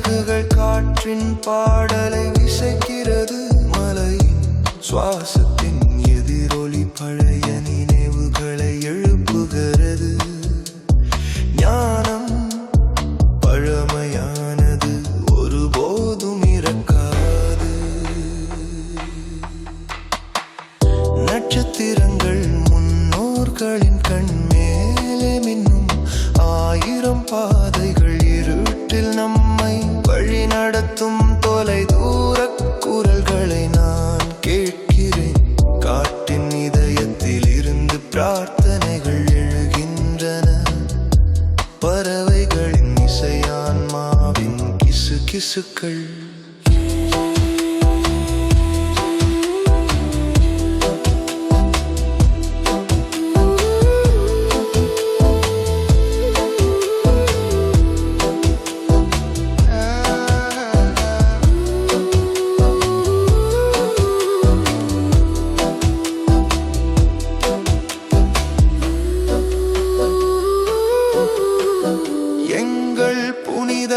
சிறகுகள் காற்றின் பாடலை விசைக்கிறது மலையின் சுவாசத்தின் பிரார்த்தனைகள் எழுகின்றன. பறவைகளின் இசையான்மாவின் கிசு கிசுக்கள்.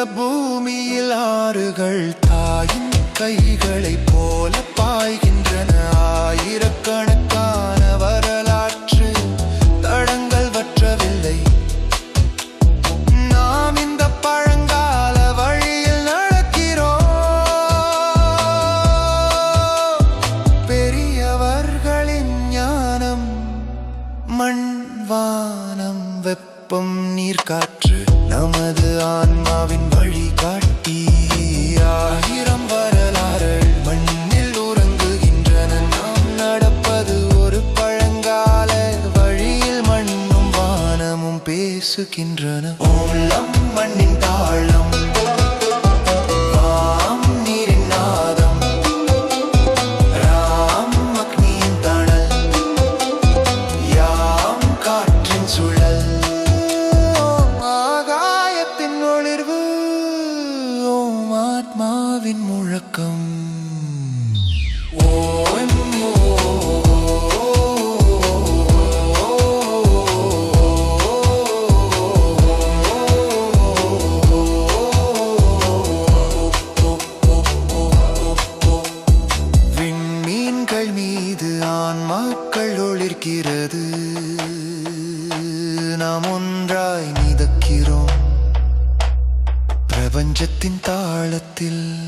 பூமியில் ஆறுகள் தாயின் கைகளை போல பாய்கின்றன. ஆயிரக்கணக்கான வரலாற்று தடங்கள் வற்றவில்லை. நாம் இந்த பழங்கால வழியில் நடக்கிறோம். பெரியவர்களின் ஞானம் மண் வானம் வெப்பம் பேசுகின்றன. ஓலம் மண்ணின் தாளம் வாம் ஆகாயத்தின் ஒளிர்வு ஓம் ஆத்மாவின் முழக்கம். மீது ஆன்மாக்கள் ஒளிர்கிறது. நாம் ஒன்றாய் மிதக்கிறோம். பிரபஞ்சத்தின் தாளத்தில்